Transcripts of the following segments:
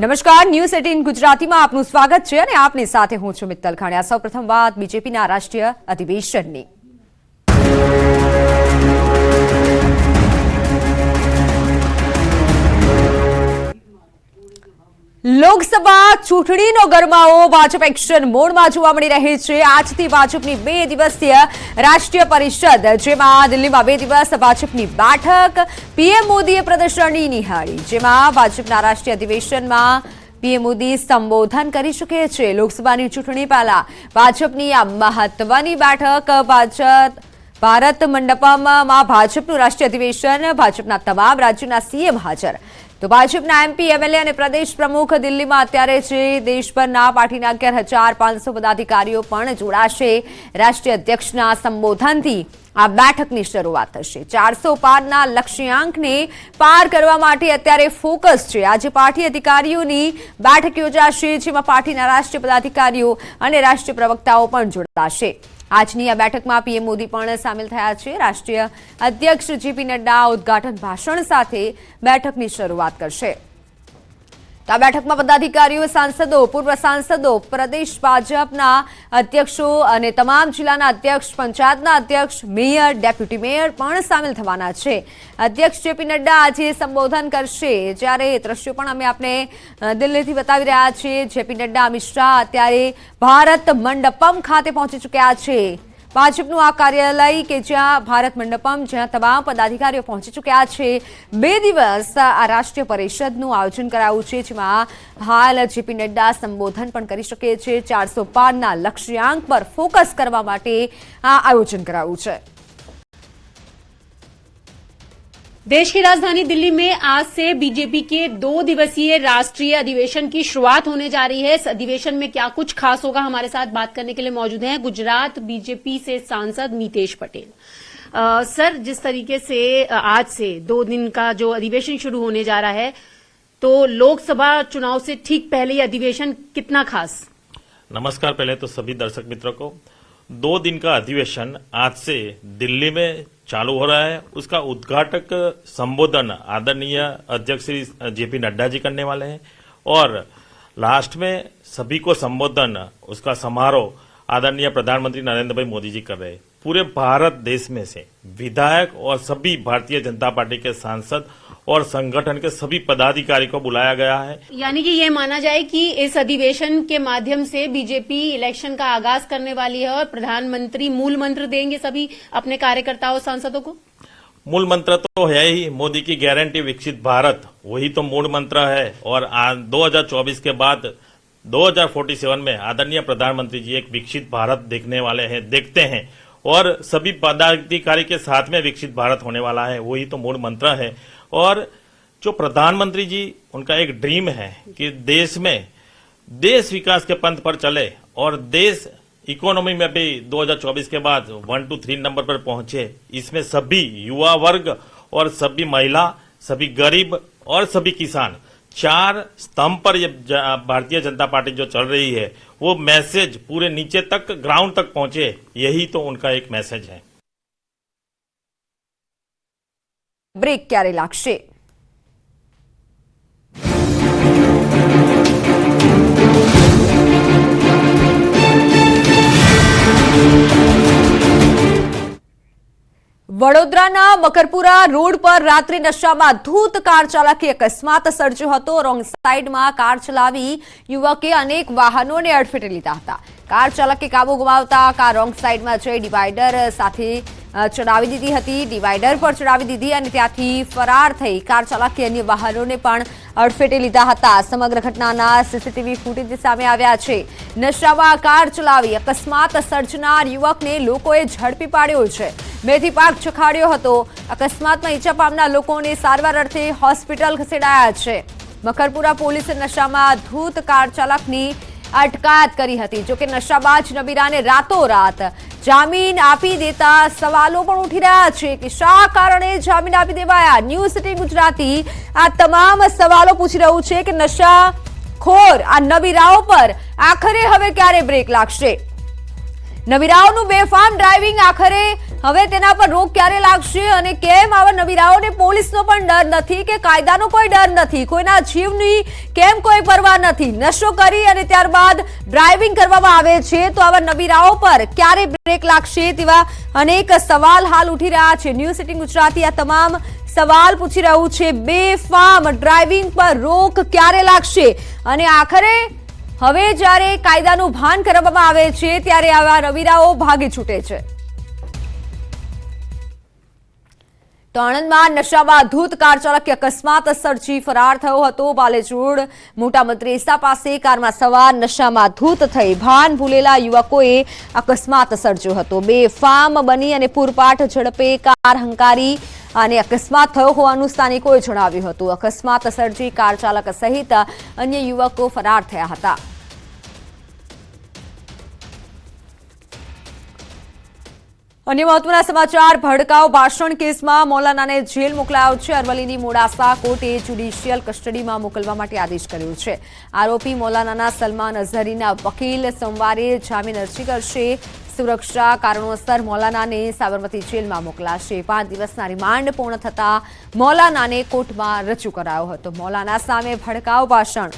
નમસ્કાર news eighteen ગુજરાતીમાં આપનું સ્વાગત છે અને આપની સાથે હું છું મિત્તલ ખાણિયા સૌપ્રથમ વાત બીજેપીના રાષ્ટ્રીય અધિવેશનની. લોકસભા ચૂંટણીનો ગરમાવો ભાજપ એક્શન મોડમાં જોવા મળી રહી છે. આજથી ભાજપની બે દિવસીય રાષ્ટ્રીય પરિષદ, જેમાં દિલ્હીમાં બે દિવસ ભાજપની બેઠક, પીએમ મોદીએ પ્રદર્શનની નિહાળી, જેમાં ભાજપના રાષ્ટ્રીય અધિવેશનમાં પીએમ મોદી સંબોધન કરી શકે છે. લોકસભાની ચૂંટણી પહેલા ભાજપની આ મહત્વની બેઠક, ભાજપ, ભારત મંડપમમાં ભાજપનું રાષ્ટ્રીય અધિવેશન, ભાજપના તમામ રાજ્યોના સીએમ હાજર. તો ભાજપના એમપી એમએલએ અને પ્રદેશ પ્રમુખ દિલ્હીમાં અત્યારે છે દેશભરના પાર્ટીના અગિયાર હજાર પાંચસો પદાધિકારીઓ પણ જોડાશે, રાષ્ટ્રીય અધ્યક્ષના સંબોધનથી આ બેઠકની શરૂઆત થશે. ચારસો પારના લક્ષ્યાંકને પાર કરવા માટે અત્યારે ફોકસ છે. આજે પાર્ટી અધિકારીઓની બેઠક યોજાશે, જેમાં પાર્ટીના રાષ્ટ્રીય પદાધિકારીઓ અને રાષ્ટ્રીય પ્રવક્તાઓ પણ જોડાશે. આજની આ બેઠકમાં પીએમ મોદી પણ સામેલ થયા છે. રાષ્ટ્રીય અધ્યક્ષ જેપી નડ્ડા ઉદઘાટન ભાષણ સાથે બેઠકની શરૂઆત કરશે. આ બેઠકમાં પદાધિકારીઓ, સાંસદો, પૂર્વ સાંસદો, પ્રદેશ ભાજપના અધ્યક્ષો અને તમામ જિલ્લાના અધ્યક્ષ, પંચાયતના અધ્યક્ષ, મેયર, ડેપ્યુટી મેયર પણ સામેલ થવાના છે. અધ્યક્ષ જેપી નડ્ડા આજે સંબોધન કરશે. જ્યારે એ દ્રશ્યો પણ અમે આપને દિલ્હીથી બતાવી રહ્યા છીએ. જેપી નડ્ડા, અમિત શાહ અત્યારે ભારત મંડપમ ખાતે પહોંચી ચૂક્યા છે. ભાજપનું આ કાર્યાલય કે જ્યાં ભારત મંડપમ, જ્યાં તમામ પદાધિકારીઓ પહોંચી ચૂક્યા છે, બે દિવસ આ રાષ્ટ્રીય પરિષદનું આયોજન કરાયું છે, જેમાં હાલ જેપી નડ્ડા સંબોધન પણ કરી શકે છે. ચારસો પારના લક્ષ્યાંક પર ફોકસ કરવા માટે આ આયોજન કરાયું છે. देश की राजधानी दिल्ली में आज से बीजेपी के दो दिवसीय राष्ट्रीय अधिवेशन की शुरुआत होने जा रही है। इस अधिवेशन में क्या कुछ खास होगा हमारे साथ बात करने के लिए मौजूद हैं गुजरात बीजेपी से सांसद मीतेश पटेल। सर, जिस तरीके से आज से दो दिन का जो अधिवेशन शुरू होने जा रहा है तो लोकसभा चुनाव से ठीक पहले अधिवेशन कितना खास? नमस्कार पहले तो सभी दर्शक मित्रों को। दो दिन का अधिवेशन आज से दिल्ली में चालू हो रहा है। उसका उद्घाटक संबोधन आदरणीय अध्यक्ष श्री जेपी नड्डा जी करने वाले हैं। और लास्ट में सभी को संबोधन, उसका समारोह आदरणीय प्रधानमंत्री नरेंद्र भाई मोदी जी कर रहे हैं। पूरे भारत देश में से विधायक और सभी भारतीय जनता पार्टी के सांसद और संगठन के सभी पदाधिकारी को बुलाया गया है। यानी कि ये माना जाए कि इस अधिवेशन के माध्यम से बीजेपी इलेक्शन का आगाज़ करने वाली है और प्रधानमंत्री मूल मंत्र देंगे सभी अपने कार्यकर्ताओं और सांसदों को? मूल मंत्र तो है ही मोदी की गारंटी विकसित भारत वही तो मूल मंत्र है। और आ- 2024 के बाद 2047 में आदरणीय प्रधानमंत्री जी एक विकसित भारत देखने वाले हैं देखते हैं। और सभी पदाधिकारी के साथ में विकसित भारत होने वाला है, वही तो मूल मंत्र है। और जो प्रधानमंत्री जी, उनका एक ड्रीम है कि देश में देश विकास के पंथ पर चले और देश इकोनॉमी में भी 2024 के बाद वन, टू, थ्री नंबर पर पहुँचे। इसमें सभी युवा वर्ग और सभी महिला, सभी गरीब और सभी किसान चार स्तंभ पर ये भारतीय जनता पार्टी जो चल रही है, वो मैसेज पूरे नीचे तक, ग्राउंड तक पहुँचे, यही तो उनका एक मैसेज है। ब्रेक क्यारे लागसे વડોદરાના મકરપુરા રોડ પર રાત્રે નશામાં ધૂત કાર ચાલકે અકસ્માત સર્જ્યો હતો. રોંગ સાઈડમાં કાર ચલાવી યુવકે અનેક વાહનોને અડફેટે લીધા હતા. કાર ચાલકે કાબુ ગુમાવતા કાર રોંગ સાઈડમાં જઈ ડિવાઈડર સાથે ચડાવી દીધી હતી. ડિવાઈડર પર ચડાવી દીધી અને ત્યાંથી ફરાર થઈ કાર ચાલકે અન્ય વાહનોને પણ અડફેટે લીધા હતા. સમગ્ર ઘટનાના સીસીટીવી ફૂટેજ સામે આવ્યા છે. નશામાં કાર ચલાવી અકસ્માત સર્જનાર યુવકને લોકોએ ઝડપી પાડ્યો છે. મેથી પાક ચખાડ્યો હતો. અકસ્માતમાં ઈજા પામનાર લોકોને સારવાર અર્થે હોસ્પિટલ ખસેડાયા છે. મકરપુરા પોલીસે નશામાં ધૂત કાર ચાલકની અટકાયત કરી હતી. જોકે નશાબાજ નબીરાને રાતોરાત જામીન આપી દેતા સવાલો પણ ઉઠી રહ્યા છે કે શા કારણે જામીન આપી દેવાયા? ન્યૂઝ સિટી ગુજરાતી આ તમામ સવાલો પૂછી રહ્યું છે કે નશા ખોર આ નબીરાઓ પર આખરે હવે ક્યારે બ્રેક લાગશે? નબીરાઓનું બેફામ ડ્રાઇવિંગ આખરે હવે તેના પર રોક ક્યારે લાગશે અને કેમ આવા નવીરાઓને પોલીસનો પણ ડર નથી કે કાયદાનો કોઈ ડર નથી? કોઈના જીવની કેમ કોઈ પરવા નથી? નશો કરી અને ત્યારબાદ ડ્રાઇવિંગ કરવામાં આવે છે, તો આવા નવીરાઓ પર ક્યારે બ્રેક લાગશે તેવા અનેક સવાલ હાલ ઉઠી રહ્યા છે. ન્યૂઝ સિટી ગુજરાતી આ તમામ સવાલ પૂછી રહ્યું છે. બેફામ ડ્રાઇવિંગ પર રોક ક્યારે લાગશે? અને આખરે હવે જ્યારે કાયદાનું ભાન કરવામાં આવે છે, ત્યારે આવા રવિરાઓ ભાગી છૂટે છે. તો આણંદમાં નશામાં ધૂત કાર ચાલકે અકસ્માત સર્જી ફરાર થયો હતો. બાલેજોડ મોટા મંત્રેસા પાસે કારમાં સવાર નશામાં ધૂત થઈ ભાન ભૂલેલા યુવકોએ અકસ્માત સર્જ્યો હતો. બે ફામ બની અને પૂરપાટ ઝડપે કાર હંકારી અને અકસ્માત થયો હોવાનું સ્થાનિકોએ જણાવ્યું હતું. અકસ્માત સર્જી કાર ચાલક સહિત અન્ય યુવકો ફરાર થયા હતા. અન્ય મહત્વના સમાચાર, ભડકાઉ ભાષણ કેસમાં મૌલાનાને જેલ મોકલાયો છે. અરવલ્લીની મોડાસા કોર્ટે જ્યુડિશિયલ કસ્ટડીમાં મોકલવા માટે આદેશ કર્યો છે. આરોપી મૌલાનાના સલમાન અઝહરીના વકીલ સોમવારે જામીન અરજી કરશે. સુરક્ષા કારણોસર મૌલાનાને સાબરમતી જેલમાં મોકલાશે. પાંચ દિવસના રિમાન્ડ પૂર્ણ થતા મૌલાનાને કોર્ટમાં રજૂ કરાયો હતો. મૌલાના સામે ભડકાઉ ભાષણ.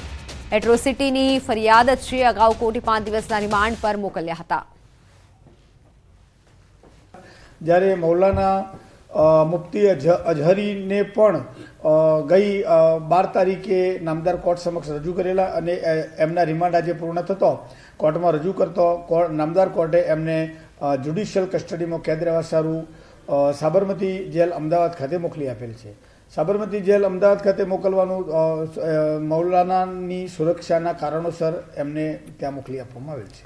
એટ્રોસિટીની ફરિયાદ છે. અગાઉ કોર્ટે પાંચ દિવસના રિમાન્ડ પર મોકલ્યા હતા. જ્યારે મૌલાના મુફ્તી અઝ- અઝહરીને પણ ગઈ બાર તારીખે નામદાર કોર્ટ સમક્ષ રજૂ કરેલા અને એમના રિમાન્ડ આજે પૂર્ણ થતો, કોર્ટમાં રજૂ કરતો નામદાર કોર્ટે એમને જ્યુડિશિયલ કસ્ટડીમાં કેદ રહેવા સારું સાબરમતી જેલ અમદાવાદ ખાતે મોકલી આપેલ છે. સાબરમતી જેલ અમદાવાદ ખાતે મોકલવાનું મૌલાનાની સુરક્ષાના કારણોસર એમને ત્યાં મોકલી આપવામાં આવેલ છે.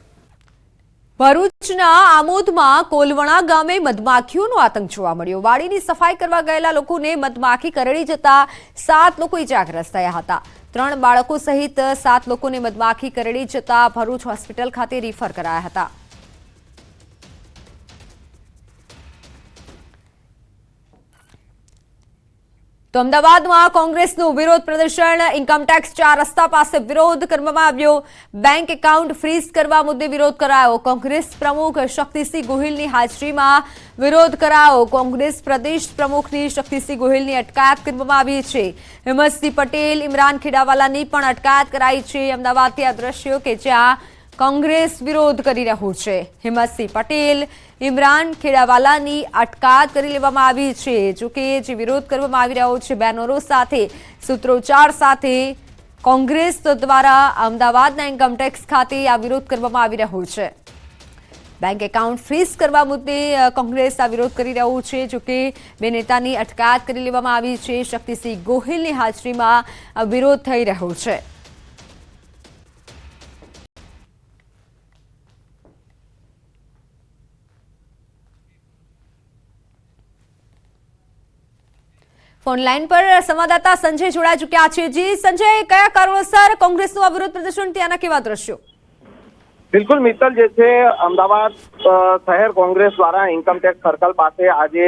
ભરૂચના આમોદમાં કોલવણા ગામે મધમાખીઓનો આતંક જોવા મળ્યો. વાડીની સફાઈ કરવા ગયેલા લોકોને મધમાખી કરડી જતા સાત લોકો ઇજાગ્રસ્ત થયા હતા. ત્રણ બાળકો સહિત સાત લોકોને મધમાખી કરડી જતા ભરૂચ હોસ્પિટલ ખાતે રિફર કરાયા હતા. તો અમદાવાદમાં કોંગ્રેસનું વિરોધ પ્રદર્શન ઇન્કમટેક્સ ચાર રસ્તા પાસે વિરોધ કરવામાં આવ્યો. બેંક એકાઉન્ટ ફ્રીઝ કરવા મુદ્દે વિરોધ કરાયો. કોંગ્રેસ પ્રમુખ શક્તિસિંહ ગોહિલની હાજરીમાં વિરોધ કરાયો. કોંગ્રેસ પ્રદેશ પ્રમુખની શક્તિસિંહ ગોહિલની અટકાયત કરવામાં આવી છે. હિંમતસિંહ પટેલ, ઇમરાન ખેડાવાલાની પણ અટકાયત કરાઈ છે. અમદાવાદથી આ દ્રશ્યો કે જ્યાં કોંગ્રેસ વિરોધ કરી રહ્યું છે. હિંમતસિંહ પટેલ ઇમરાન ખેડાવાલાની અટકાયત કરી લેવામાં આવી છે જોકે જે વિરોધ કરવામાં આવી રહ્યો છે, બેનરો સાથે સૂત્રોચ્ચાર સાથે કોંગ્રેસ દ્વારા અમદાવાદના ઇન્કમટેક્સ ખાતે આ વિરોધ કરવામાં આવી રહ્યો છે. બેંક એકાઉન્ટ ફ્રીઝ કરવા મુદ્દે કોંગ્રેસ આ વિરોધ કરી રહ્યું છે જોકે બે નેતાની અટકાયત કરી લેવામાં આવી છે. શક્તિસિંહ ગોહિલની હાજરીમાં વિરોધ થઈ રહ્યો છે. ફોન લાઈન પર સંવાદદાતા સંજય જોડાઈ ચુક્યા છે. જી, સંજય, કયા કારણોસર કોંગ્રેસનું આ વિરોધ પ્રદર્શન ત્યાંના કેવા દ્રશ્યો? બિલકુલ, મિત્તલ, જે છે, અમદાવાદ શહેર કોંગ્રેસ દ્વારા ઇન્કમટેક્સ સર્કલ પાસે આજે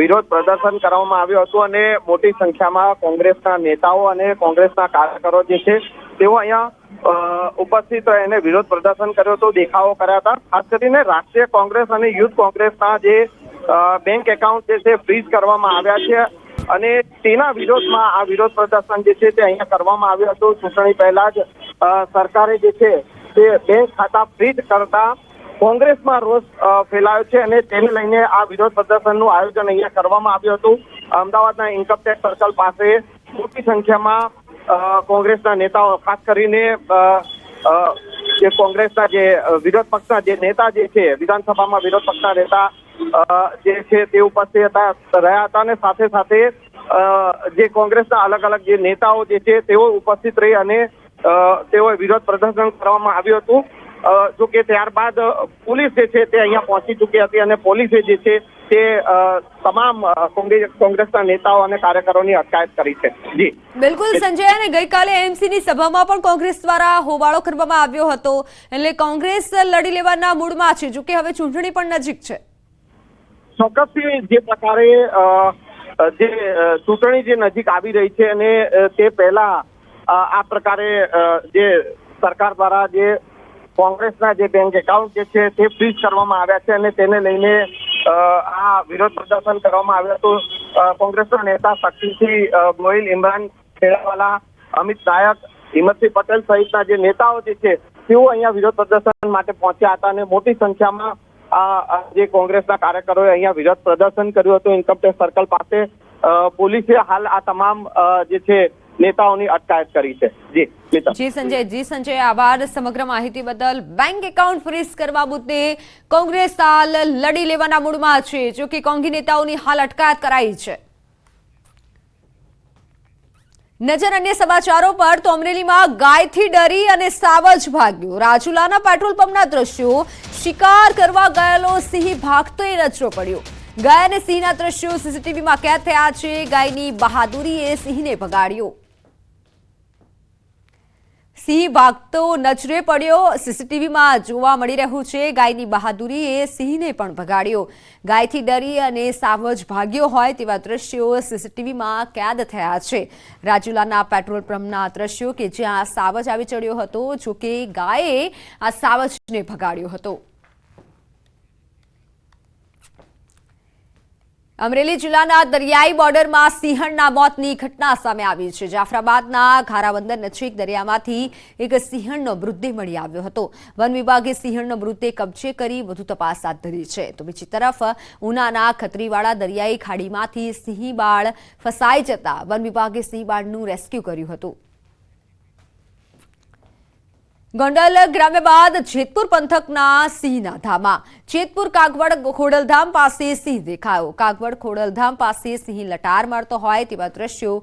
વિરોધ પ્રદર્શન કરવામાં આવ્યું હતું અને મોટી સંખ્યામાં કોંગ્રેસના નેતાઓ અને કોંગ્રેસના કાર્યકરો જે છે, તેઓ અહીંયા ઉપસ્થિત એને વિરોધ પ્રદર્શન કર્યો હતો, દેખાવો કર્યા હતા. ખાસ કરીને રાષ્ટ્રીય કોંગ્રેસ અને યુથ કોંગ્રેસના જે બેંક એકાઉન્ટ જે છે ફ્રીઝ કરવામાં આવ્યા છે. અને તેના વિરોધમાં આ વિરોધ પ્રદર્શન જે છે તે અહીંયા કરવામાં આવ્યું હતું. ચૂંટણી પહેલા જ સરકારે જે છે તે બેંક ખાતા ફ્રીજ કરતા કોંગ્રેસમાં રોષ ફેલાયો છે અને તેને લઈને આ વિરોધ પ્રદર્શનનું આયોજન અહીંયા કરવામાં આવ્યું હતું. અમદાવાદના ઇન્કમટેક્સ સર્કલ પાસે મોટી સંખ્યામાં કોંગ્રેસના નેતાઓ, ખાસ કરીને જે કોંગ્રેસના જે વિરોધ પક્ષના જે નેતા જે છે, વિધાનસભામાં વિરોધ પક્ષના નેતા જે છે તે ઉપસ્થિત હતા, રહ્યા હતા અને સાથે સાથે જે કોંગ્રેસના અલગ અલગ જે નેતાઓ જે છે તેઓ ઉપસ્થિત રહી અને તેઓએ વિરોધ પ્રદર્શન કરવામાં આવ્યું હતું. જો કે ત્યારબાદ પોલીસ જે છે તે અહીંયા પહોંચી ચૂકી હતી અને પોલીસે જે છે તે તમામ કોંગ્રેસ, કોંગ્રેસના નેતાઓ અને કાર્યકરોની અટકાયત કરી છે. જી. બિલકુલ, સંજય, અને ગઈકાલે એમસીની સભામાં પણ કોંગ્રેસ દ્વારા હોબાળો કરવામાં આવ્યો હતો. એટલે કોંગ્રેસ લડી લેવાના મૂડમાં છે. જોકે હવે ચૂંટણી પણ નજીક છે. ચોક્કસથી જે પ્રકારે જે ચૂંટણી જે નજીક આવી રહી છે અને તે પહેલા આ પ્રકારે જે સરકાર દ્વારા જે કોંગ્રેસના જે બેંક એકાઉન્ટ જે છે તે ફ્રીઝ કરવામાં આવ્યા છે અને તેને લઈને આ વિરોધ પ્રદર્શન કરવામાં આવ્યું હતું. કોંગ્રેસના નેતા શક્તિસિંહ મોહિલ ઇમરાન ખેડાવાલા, અમિત નાયક, હિંમતસિંહ પટેલ સહિતના જે નેતાઓ જે છે, તેઓ અહીંયા વિરોધ પ્રદર્શન માટે પહોંચ્યા હતા અને મોટી સંખ્યામાં આ જે કોંગ્રેસના કાર્યકરોએ અહીંયા વિરોધ પ્રદર્શન કર્યું હતું ઇન્કમટેક્સ સર્કલ પાસે પોલીસે હાલ આ તમામ જે છે, નેતાઓની અટકાયત કરી છે. જી જી સંજય જી સંજય, આભાર. સમગ્ર માહિતી બદલ બેંક એકાઉન્ટ ફ્રીઝ કરવા મુદ્દે કોંગ્રેસ હાલ લડી લેવાના મૂડમાં છે જો કે કોંગી નેતાઓની હાલ અટકાયત કરાઈ છે. નજર અન્ય સમાચારો પર તો અમરેલીમાં ગાયથી ડરી અને સાવજ ભાગ્યો. રાજુલાના પેટ્રોલ પંપના દ્રશ્યો શિકાર કરવા ગયેલો સિંહ ભાગતો એ નજરો પડ્યો. ગાય અને સિંહના દ્રશ્યો સીસીટીવીમાં કેદ થયા છે. ગાયની બહાદુરીએ સિંહને ભગાડ્યો. સિંહ ભાગતો નજરે પડ્યો. સીસીટીવીમાં જોવા મળી રહ્યું છે, ગાયની બહાદુરીએ સિંહને પણ ભગાડ્યો. ગાયથી ડરી અને સાવજ ભાગ્યો હોય તેવા દ્રશ્યો સીસીટીવીમાં કેદ થયા છે. રાજુલાના પેટ્રોલ પંપના દ્રશ્યો કે જ્યાં સાવજ આવી ચડ્યો હતો જો કે ગાયે આ સાવજને ભગાડ્યો હતો. અમરેલી જિલ્લાના દરિયાઈ બોર્ડરમાં સિંહણના મોતની ઘટના સામે આવી છે. જાફરાબાદના ઘારાબંદર નજીક દરિયામાંથી એક સિંહણનો મૃતદેહ મળી આવ્યો હતો. વન વિભાગે સિંહણનો મૃતદેહ કબજે કરી વધુ તપાસ હાથ ધરી છે. તો બીજી તરફ, ઉનાના ખત્રીવાળા દરિયાઈ ખાડીમાંથી સિંહબાળ ફસાઈ જતા વન વિભાગે સિંહબાળનું રેસ્ક્યુ કર્યું હતું. ગોંડલ ગ્રામ્ય બાદ જેતપુર પંથકના સિંહના ધામા જેતપુર કાગવડ ખોડલધામ પાસે સિંહ દેખાયો. કાગવડ ખોડલધામ પાસે સિંહ લટાર મારતો હોય તેવા દ્રશ્યો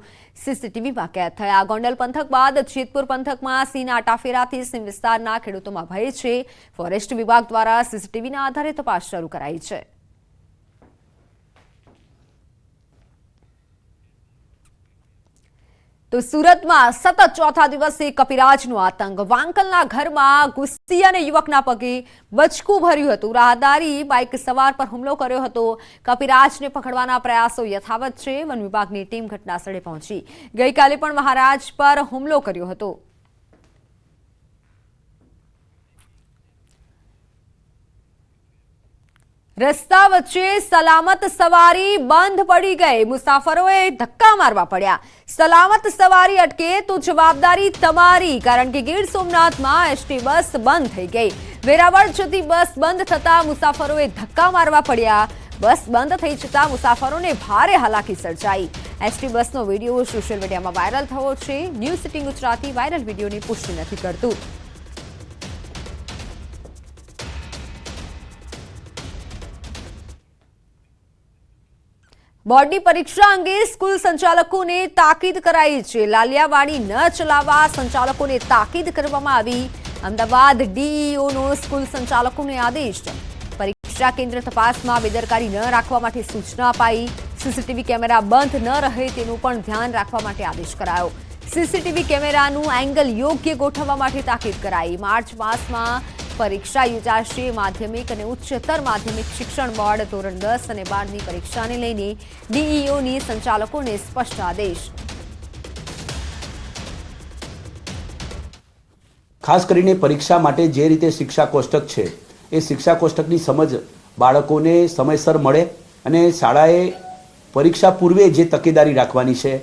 સીસીટીવીમાં કેદ થયા. ગોંડલ પંથક બાદ જેતપુર પંથકમાં સિંહના આટાફેરાથી સિંહ વિસ્તારના ખેડૂતોમાં ભય છે. ફોરેસ્ટ વિભાગ દ્વારા સીસીટીવીના આધારે તપાસ શરૂ કરાઈ છે. તો સુરતમાં સતત ચોથા દિવસે કપિરાજનો આતંક. વાંકલના ઘરમાં ગુસ્સી અને યુવકના પગે બચકું ભર્યું હતું. રાહદારી બાઇક સવાર પર હુમલો કર્યો હતો. કપિરાજને પકડવાના પ્રયાસો યથાવત છે. વન વિભાગની ટીમ ઘટના સ્થળે પહોંચી. ગઈકાલે પણ મહારાજ પર હુમલો કર્યો હતો. રસ્તા વચ્ચે સલામત સવારી બંધ પડી ગઈ. મુસાફરોએ ધક્કા મારવા પડ્યા. સલામત સવારી અટકે તો જવાબદારી તમારી, કારણ કે ગીર સોમનાથમાં એસટી બસ બંધ થઈ ગઈ. વેરાવળ જતી બસ બંધ થતા મુસાફરોએ ધક્કા મારવા પડ્યા. બસ બંધ થઈ જતા મુસાફરોને ભારે હાલાકી સર્જાઈ. એસટી બસનો વીડિયો સોશિયલ મીડિયામાં વાયરલ થયો છે. ન્યૂઝ સિટી ગુજરાતી વાયરલ વિડીયોની પુષ્ટિ નથી કરતું. બોર્ડની પરીક્ષા અંગે સ્કૂલ સંચાલકોને તાકીદ કરાઈ છે. લાલિયાવાડી ન ચલાવવા સંચાલકોને તાકીદ કરવામાં આવી. અમદાવાદ ડીઈઓનો સ્કૂલ સંચાલકોને આદેશ. પરીક્ષા કેન્દ્ર તપાસમાં બેદરકારી ન રાખવા માટે સૂચના અપાઈ. સીસીટીવી કેમેરા બંધ ન રહે તેનું પણ ધ્યાન રાખવા માટે આદેશ કરાયો. સીસીટીવી કેમેરાનું એંગલ યોગ્ય ગોઠવવા માટે તાકીદ કરાઈ. માર્ચ માસમાં પરીક્ષા યોજાશે. માધ્યમિક અને ઉચ્ચતર માધ્યમિક શિક્ષણ બોર્ડ ધોરણ દસ અને બારની પરીક્ષાને લઈને ડીઈઓની સંચાલકોને સ્પષ્ટ આદેશ. ખાસ કરીને પરીક્ષા માટે જે રીતે શિક્ષા કોષ્ટક છે, એ શિક્ષા કોષ્ટકની સમજ બાળકોને સમયસર મળે અને શાળાએ પરીક્ષા પૂર્વે જે તકેદારી રાખવાની છે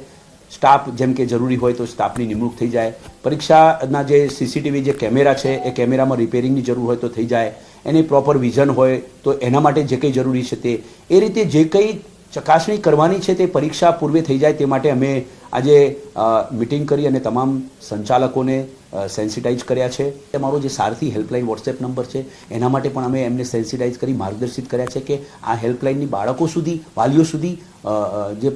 સ્ટાફ જેમ કે જરૂરી હોય તો સ્ટાફની નિમણૂક થઈ જાય. પરીક્ષાના જે સીસીટીવી જે કેમેરા છે, એ કેમેરામાં રિપેરિંગની જરૂર હોય તો થઈ જાય. એની પ્રોપર વિઝન હોય તો એના માટે જે કંઈ જરૂરી છે તે. એ રીતે જે કંઈ ચકાસણી કરવાની છે તે પરીક્ષા પૂર્વે થઈ જાય તે માટે અમે આજે મિટિંગ કરી અને તમામ સંચાલકોને સેન્સિટાઇઝ કર્યા છે. અમારો જે સારથી હેલ્પલાઇન વોટ્સએપ નંબર છે, એના માટે પણ અમે એમને સેન્સિટાઇઝ કરી માર્ગદર્શિત કર્યા છે કે આ હેલ્પલાઇનની બાળકો સુધી, વાલીઓ સુધી જે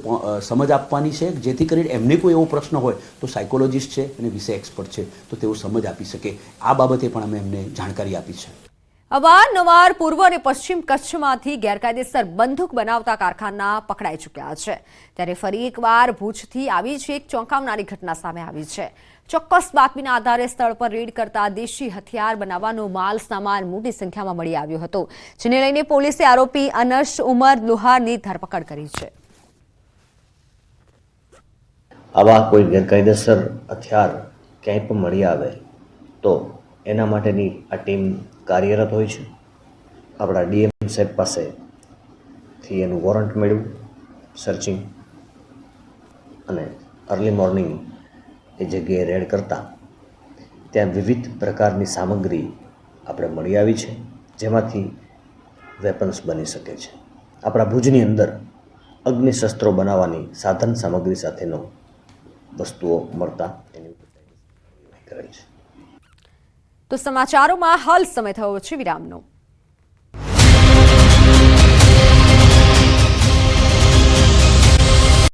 સમજ આપવાની છે, જેથી કરીને એમને કોઈ એવો પ્રશ્ન હોય તો સાયકોલોજિસ્ટ છે અને વિષય એક્સપર્ટ છે, તો તેઓ સમજ આપી શકે. આ બાબતે પણ અમે એમને જાણકારી આપી છે. અવારનવાર પૂર્વ અને પશ્ચિમ કચ્છમાંથી ગેરકાયદેસર બંદૂક બનાવતા કારખાના પકડાઈ ચૂક્યા છે. ત્યારે ફરી એકવાર ભુજથી આવી જ એક ચોંકાવનારી ઘટના સામે આવી છે. ચોક્કસ બાતમીના આધારે સ્થળ પર રેડ કરતા દેશી હથિયાર બનાવવાનો માલ સામાન મોટી સંખ્યામાં મળી આવ્યો હતો, જેને લઈને પોલીસે આરોપી અનર્શ ઉમર લુહારની ધરપકડ કરી છે. આવા કોઈ ગેરકાયદેસર હથિયાર ક્યાંય પણ મળી આવે તો એના માટેની આ ટીમ કાર્યરત હોય છે. આપણા ડીએમ સાહેબ પાસેથી એનું વોરંટ મેળવ્યું સર્ચિંગ. અને અર્લી મોર્નિંગ એ જગ્યાએ રેડ કરતાં ત્યાં વિવિધ પ્રકારની સામગ્રી આપણે મળી આવી છે, જેમાંથી વેપન્સ બની શકે છે. આપણા ભુજની અંદર અગ્નિશસ્ત્રો બનાવવાની સાધન સામગ્રી સાથેનો વસ્તુઓ મળતા એની કરેલ છે. તો સમાચારોમાં હાલ સમય થયો છે વિરામનો.